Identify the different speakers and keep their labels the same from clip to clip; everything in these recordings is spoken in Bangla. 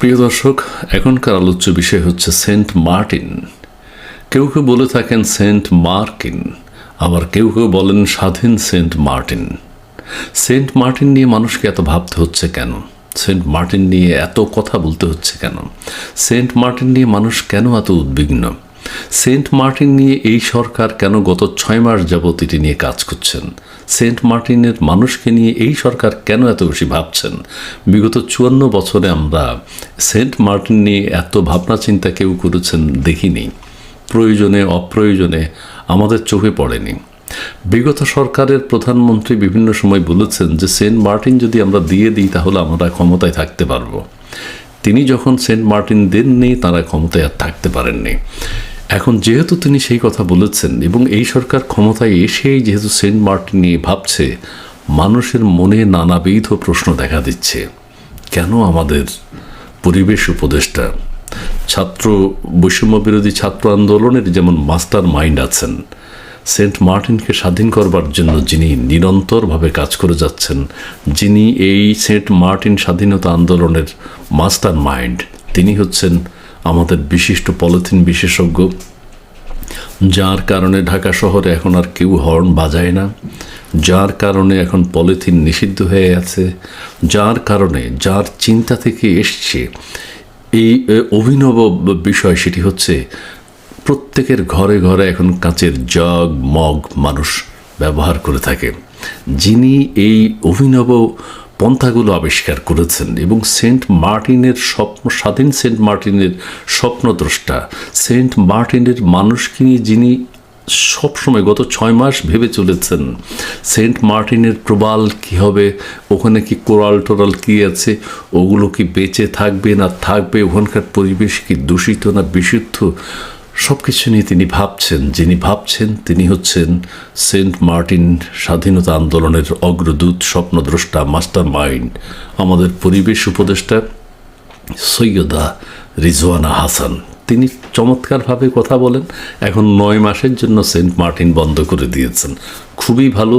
Speaker 1: প্রিয় দর্শক, এখনকার আলোচ্য বিষয় হচ্ছে সেন্ট মার্টিন। কেউ কেউ বলে থাকেন সেন্ট মার্কিন, আবার কেউ কেউ বলেন স্বাধীন সেন্ট মার্টিন। সেন্ট মার্টিন নিয়ে মানুষকে এত ভাবতে হচ্ছে কেন? সেন্ট মার্টিন নিয়ে এত কথা বলতে হচ্ছে কেন? সেন্ট মার্টিন নিয়ে মানুষ কেন এত উদ্বিগ্ন? সেন্ট মার্টিন নিয়ে এই সরকার কেন গত ছয় মাস যাবত এটি নিয়ে কাজ করছেন? সেন্ট মার্টিনের মানুষকে নিয়ে এই সরকার কেন এত বেশি ভাবছেন? বিগত চুয়ান্ন বছরে আমরা সেন্ট মার্টিন নিয়ে এত ভাবনা চিন্তা কেউ করেছেন দেখিনি। প্রয়োজনে, অপ্রয়োজনে আমাদের চোখে পড়েনি। বিগত সরকারের প্রধানমন্ত্রী বিভিন্ন সময় বলেছেন যে সেন্ট মার্টিন যদি আমরা দিয়ে দিই তাহলে আমরা ক্ষমতায় থাকতে পারব। তিনি যখন সেন্ট মার্টিন দেননি, তারা ক্ষমতায় আর থাকতে পারেননি। এখন যেহেতু তিনি সেই কথা বলেছেন এবং এই সরকার ক্ষমতায় এসেই যেহেতু সেন্ট মার্টিন নিয়ে ভাবছে, মানুষের মনে নানাবিধ প্রশ্ন দেখা দিচ্ছে। কেন আমাদের পরিবেশ উপদেষ্টা, ছাত্র বৈষম্য বিরোধী ছাত্র আন্দোলনের যেমন মাস্টার মাইন্ড আছেন, সেন্ট মার্টিনকে স্বাধীন করবার জন্য যিনি নিরন্তরভাবে কাজ করে যাচ্ছেন, যিনি এই সেন্ট মার্টিন স্বাধীনতা আন্দোলনের মাস্টার মাইন্ড, তিনি হচ্ছেন আমাদের বিশিষ্ট পলিথিন বিশেষজ্ঞ, যার কারণে ঢাকা শহরে এখন আর কেউ হর্ন বাজায় না, যার কারণে এখন পলিথিন নিষিদ্ধ হয়ে আছে, যার কারণে, যার চিন্তা থেকে এসছে এই অভিনব বিষয় সেটি হচ্ছে প্রত্যেকের ঘরে ঘরে এখন কাঁচের জগ, মগ মানুষ ব্যবহার করে থাকে। যিনি এই অভিনব পন্থাগুলো আবিষ্কার করেছেন এবং সেন্ট মার্টিনের স্বপ্ন, স্বাধীন সেন্ট মার্টিনের স্বপ্নদ্রষ্টা সেন্ট মার্টিনের মানুষকে নিয়ে যিনি সবসময় গত ছয় মাস ভেবে চলেছেন, সেন্ট মার্টিনের প্রবাল কি হবে, ওখানে কি কোরাল টোরাল কি আছে, ওগুলো কি বেঁচে থাকবে না থাকবে, ওখানকার পরিবেশ কি দূষিত না বিশুদ্ধ সব কিছু নিয়ে তিনি ভাবছেন, যিনি ভাবছেন তিনি হচ্ছেন সেন্ট মার্টিন স্বাধীনতা আন্দোলনের অগ্রদূত, স্বপ্নদ্রষ্টা মাস্টার মাইন্ড আমাদের পরিবেশ উপদেষ্টা সৈয়দা রিজওয়ানা হাসান। তিনি চমৎকারভাবে কথা বলেন। এখন নয় মাসের জন্য সেন্ট মার্টিন বন্ধ করে দিয়েছেন। খুবই ভালো।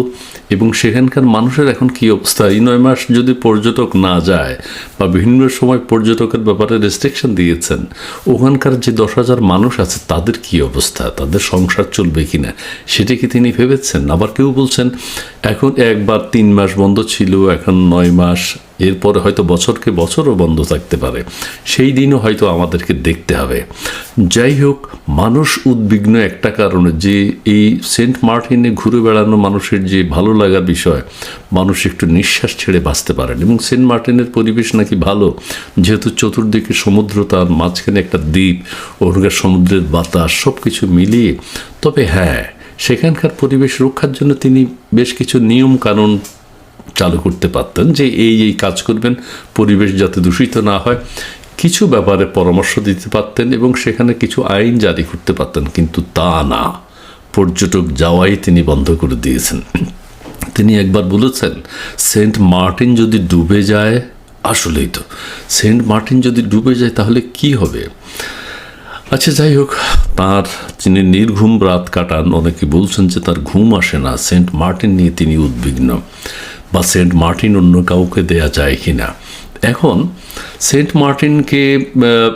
Speaker 1: এবং সেখানকার মানুষের এখন কি অবস্থা? এই নয় মাস যদি পর্যটক না যায় বা বিভিন্ন সময় পর্যটকের ব্যাপারে রেস্ট্রিকশন দিয়েছেন, ওখানকার যে দশ হাজার মানুষ আছে, তাদের কি অবস্থা? তাদের সংসার চলবে কি না সেটা কি তিনি ভেবেছেন? আবার কেউ বলছেন, এখন একবার তিন মাস বন্ধ ছিল, এখন নয় মাস এরপরে হয়তো বছরকে বছরও বন্ধ থাকতে পারে। সেই দিনও হয়তো আমাদেরকে দেখতে হবে। যাই হোক, মানুষ উদ্বিগ্ন একটা কারণে যে এই সেন্ট মার্টিনে ঘুরে বেড়ানো মানুষের যে ভালো লাগার বিষয়, মানুষ একটু নিঃশ্বাস ছেড়ে বাঁচতে পারেন এবং সেন্ট মার্টিনের পরিবেশ নাকি ভালো। যেহেতু চতুর্দিকে সমুদ্র, তার মাঝখানে একটা দ্বীপ, ওখানকার সমুদ্রের বাতাস সব কিছু মিলিয়ে। তবে হ্যাঁ সেখানকার পরিবেশ রক্ষার জন্য তিনি বেশ কিছু নিয়ম কানুন চালু করতে পারতেন যে এই এই কাজ করবেন, পরিবেশ যাতে দূষিত না হয়। কিছু ব্যাপারে পরামর্শ দিতে পারতেন এবং সেখানে কিছু আইন জারি করতে পারতেন, কিন্তু তা না। পর্যটক যাওয়াই তিনি বন্ধ করে দিয়েছেন। তিনি একবার বলেছেন, সেন্ট মার্টিন যদি ডুবে যায়, আসলেই তো, সেন্ট মার্টিন যদি ডুবে যায় তাহলে কি হবে? আচ্ছা যাই হোক, তাঁর তিনি নির্ঘুম রাত কাটান। অনেকে বলছেন যে তার ঘুম আসে না। সেন্ট মার্টিন নিয়ে তিনি উদ্বিগ্ন। বা সেন্ট মার্টিন অন্য কাউকে দেয়া যায় কি না এখন, সেন্ট মার্টিনকে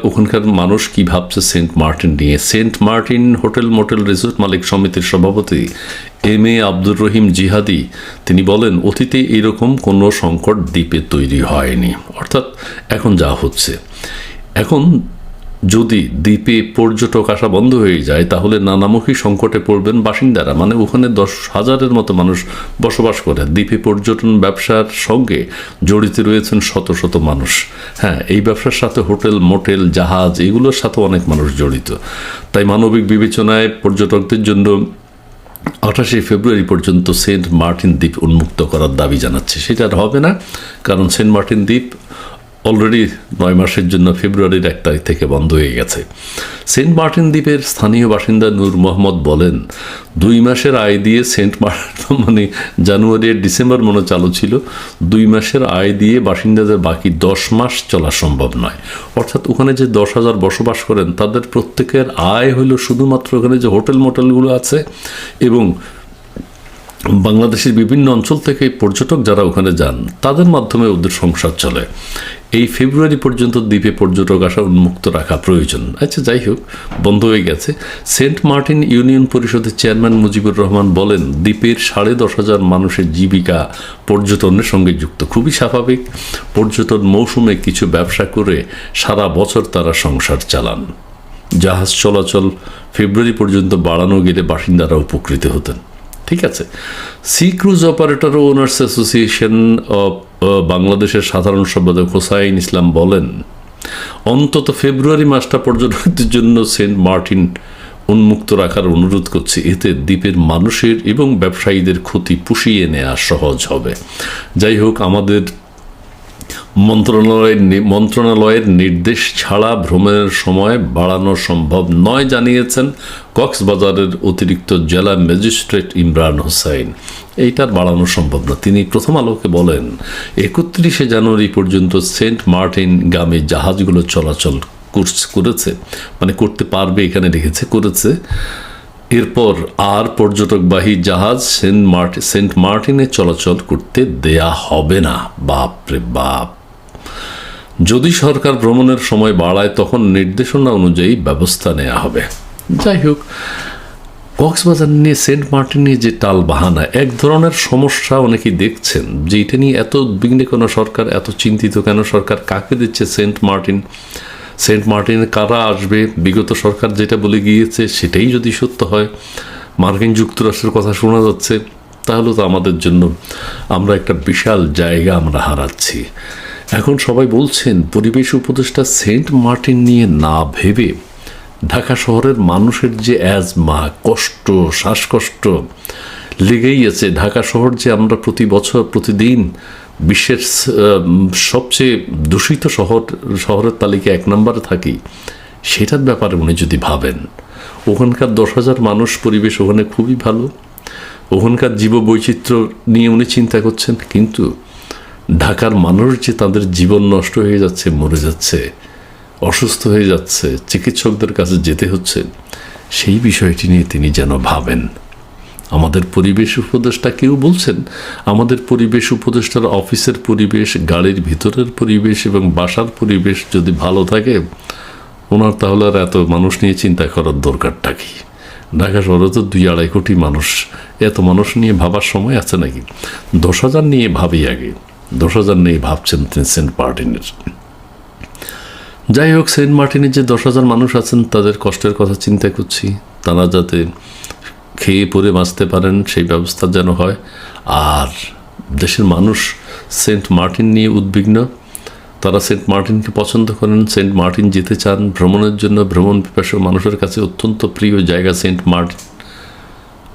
Speaker 1: ওখানকার মানুষ কি ভাবছে সেন্ট মার্টিন নিয়ে? Saint Martin hotel motel resort মালিক সমিতির সভাপতি এম এ আব্দুর রহিম জিহাদি, তিনি বলেন, অতীতে এরকম কোনো সংকট দ্বীপে তৈরি হয়নি। অর্থাৎ এখন যা হচ্ছে। এখন যদি দ্বীপে পর্যটক আসা বন্ধ হয়ে যায়, তাহলে নানামুখী সংকটে পড়বেন বাসিন্দারা। মানে ওখানে দশ হাজারের মতো মানুষ বসবাস করে। দ্বীপে পর্যটন ব্যবসার সঙ্গে জড়িত রয়েছেন শত শত মানুষ। হ্যাঁ এই ব্যবসার সাথে হোটেল, মোটেল, জাহাজ, এগুলোর সাথে অনেক মানুষ জড়িত। তাই মানবিক বিবেচনায় পর্যটকদের জন্য আঠাশে ফেব্রুয়ারি পর্যন্ত সেন্ট মার্টিন দ্বীপ উন্মুক্ত করার দাবি জানাচ্ছে। সেটা আর হবে না, কারণ সেন্ট মার্টিন দ্বীপ অলরেডি নয় মাসের জন্য ফেব্রুয়ারির এক তারিখ থেকে বন্ধ হয়ে গেছে। সেন্ট মার্টিন দ্বীপের স্থানীয় বাসিন্দা নূর মোহাম্মদ বলেন, দুই মাসের আয় দিয়ে সেন্ট মার্টিন মানে জানুয়ারি ডিসেম্বর মনে চালু ছিল। দুই মাসের আয় দিয়ে বাসিন্দাদের বাকি দশ মাস চলা সম্ভব নয়। অর্থাৎ ওখানে যে দশ হাজার বসবাস করেন, তাদের প্রত্যেকের আয় হলো শুধুমাত্র ওখানে যে হোটেল মোটেলগুলো আছে এবং বাংলাদেশের বিভিন্ন অঞ্চল থেকে পর্যটক যারা ওখানে যান, তাদের মাধ্যমে ওদের সংসার চলে। এই ফেব্রুয়ারি পর্যন্ত দ্বীপে পর্যটক আসা উন্মুক্ত রাখা প্রয়োজন। আচ্ছা যাই হোক, বন্ধ হয়ে গেছে। সেন্ট মার্টিন ইউনিয়ন পরিষদের চেয়ারম্যান মুজিবুর রহমান বলেন, দ্বীপের সাড়ে দশ হাজার মানুষের জীবিকা পর্যটনের সঙ্গে যুক্ত। খুবই স্বাভাবিক। পর্যটন মৌসুমে কিছু ব্যবসা করে সারা বছর তারা সংসার চালান। জাহাজ চলাচল ফেব্রুয়ারি পর্যন্ত বাড়ানো গেলে বাসিন্দারা উপকৃত হতেন। ঠিক আছে? Sea cruise operator owners association of বাংলাদেশের সাধারণ সম্পাদক হোসাইন ইসলাম বলেন, অন্তত ফেব্রুয়ারি মাসটা পর্যটকদের জন্য সেন্ট মার্টিন উন্মুক্ত রাখার অনুরোধ করছি। এতে দ্বীপের মানুষের এবং ব্যবসায়ীদের ক্ষতি পুষিয়ে নেওয়া সহজ হবে। যাই হোক, আমাদের মন্ত্রণালয়ের মন্ত্রণালয়ের নির্দেশ ছাড়া ভ্রমণের সময় বাড়ানো সম্ভব নয়, জানিয়েছেন কক্সবাজারের অতিরিক্ত জেলা ম্যাজিস্ট্রেট ইমরান হোসাইন এইটার বাড়ানো সম্ভব না। তিনি প্রথম আলোকে বলেন, একত্রিশে জানুয়ারি পর্যন্ত সেন্ট মার্টিন গামে জাহাজগুলো চলাচল করছ- মানে করতে পারবে, এখানে লিখেছে করেছে। এরপর আর পর্যটকবাহী জাহাজ সেন্ট মার্ট, সেন্ট মার্টিনে চলাচল করতে দেয়া হবে না। বাপরে বাপ। যদি সরকার ভ্রমণের সময় বাড়ায়, তখন নির্দেশনা অনুযায়ী ব্যবস্থা নেওয়া হবে। যাই হোক, কক্সবাজার নিয়ে, সেন্ট মার্টিন নিয়ে যে টাল বাহানা, এক ধরনের সমস্যা অনেকেই দেখছেন, যে এটা নিয়ে এত উদ্বিগ্ন কেন সরকার, এত চিন্তিত কেন সরকার, কাকে দিচ্ছে সেন্ট মার্টিন? সেন্ট মার্টিনে কারা আসবে? বিগত সরকার যেটা বলে গিয়েছে, সেটাই যদি সত্য হয়, মার্কিন যুক্তরাষ্ট্রের কথা শোনা যাচ্ছে, তাহলে তো আমাদের জন্য আমরা একটা বিশাল জায়গা আমরা হারাচ্ছি। এখন সবাই বলছেন, পরিবেশ উপদেষ্টা সেন্ট মার্টিন নিয়ে না ভেবে ঢাকা শহরের মানুষের যে অ্যাজমা, কষ্ট, শ্বাসকষ্ট লেগেই আছে। ঢাকা শহর যে আমরা প্রতি বছর, প্রতিদিন বিশ্বের সবচেয়ে দূষিত শহর, শহরের তালিকায় এক নম্বরে থাকি, সেটার ব্যাপারে উনি যদি ভাবেন। ওখানকার দশ হাজার মানুষ পরিবেশ ওখানে খুবই ভালো। ওখানকার জীব বৈচিত্র্য নিয়ে উনি চিন্তা করছেন, কিন্তু ঢাকার মানুষ যে তাদের জীবন নষ্ট হয়ে যাচ্ছে, মরে যাচ্ছে, অসুস্থ হয়ে যাচ্ছে, চিকিৎসকদের কাছে যেতে হচ্ছে, সেই বিষয়টি নিয়ে তিনি যেন ভাবেন। আমাদের পরিবেশ উপদেষ্টা কেউ বলছেন, আমাদের পরিবেশ উপদেষ্টার অফিসের পরিবেশ, গাড়ির ভিতরের পরিবেশ এবং বাসার পরিবেশ যদি ভালো থাকে, ওনার তাহলে আর এত মানুষ নিয়ে চিন্তা করার দরকারটা কি? ঢাকা শহরে তো দুই আড়াই কোটি মানুষ, এত মানুষ নিয়ে ভাবার সময় আছে নাকি? দশ হাজার নিয়ে ভাবি আগে। দশ হাজার নিয়ে ভাবছেন তিনি সেন্ট মার্টিনের। যাই হোক সেন্ট মার্টিনের যে দশ হাজার মানুষ আছেন, তাদের কষ্টের কথা চিন্তা করছি। তারা যাতে খেয়ে পরে বাঁচতে পারেন, সেই ব্যবস্থা যেন হয়। আর দেশের মানুষ সেন্ট মার্টিন নিয়ে উদ্বিগ্ন। তারা সেন্ট মার্টিনকে পছন্দ করেন। সেন্ট মার্টিন যেতে চান। ভ্রমণের জন্য ভ্রমণ পিপাসু মানুষের কাছে অত্যন্ত প্রিয় জায়গা সেন্ট মার্টিন।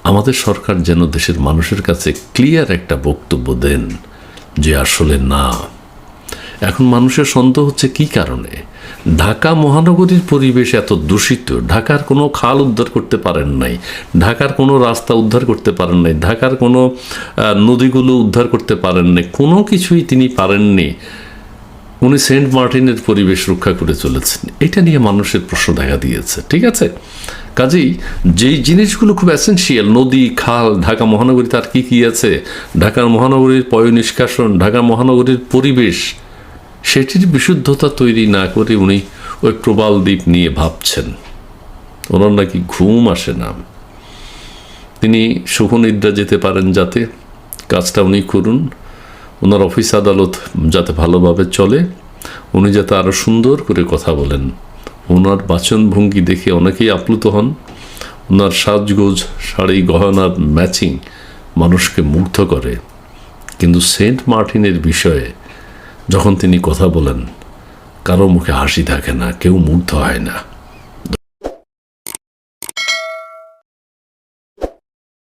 Speaker 1: আমাদের সরকার যেন দেশের মানুষের কাছে ক্লিয়ার একটা বক্তব্য দেন। যে আসলে না। এখন মানুষের সন্দেহ হচ্ছে কি কারণে? ঢাকা মহানগরীর পরিবেশ এত দূষিত, ঢাকার কোনো খাল উদ্ধার করতে পারেন নাই, ঢাকার কোনো রাস্তা উদ্ধার করতে পারেন নাই, ঢাকার কোনো নদীগুলো উদ্ধার করতে পারেন নাই, কোনো কিছুই তিনি পারেননি। উনি সেন্ট মার্টিনের পরিবেশ রক্ষা করে চলেছেন। এটা নিয়ে মানুষের প্রশ্ন দেখা দিয়েছে, ঠিক আছে? কাজেই যেই জিনিসগুলো খুব অ্যাসেন্সিয়াল নদী, খাল, ঢাকা মহানগরী, তার কি কী আছে? ঢাকার মহানগরীর পয় নিষ্কাশন ঢাকা মহানগরীর পরিবেশ, সেটির বিশুদ্ধতা তৈরি না করে উনি ওই প্রবাল দ্বীপ নিয়ে ভাবছেন। ওনার নাকি ঘুম আসে না। তিনি সুখনিদ্রা যেতে পারেন যাতে, কাজটা উনি করুন। ওনার অফিস আদালত যাতে ভালোভাবে চলে, উনি যাতে আরও সুন্দর করে কথা বলেন। ওনার বাচনভঙ্গি দেখে অনেকেই আপ্লুত হন। ওনার সাজগোজ, শাড়ি গহনার ম্যাচিং মানুষকে মুগ্ধ করে। কিন্তু সেন্ট মার্টিনের বিষয়ে যখন তিনি কথা বলেন, কারও মুখে হাসি থাকে না, কেউ মুগ্ধ হয় না।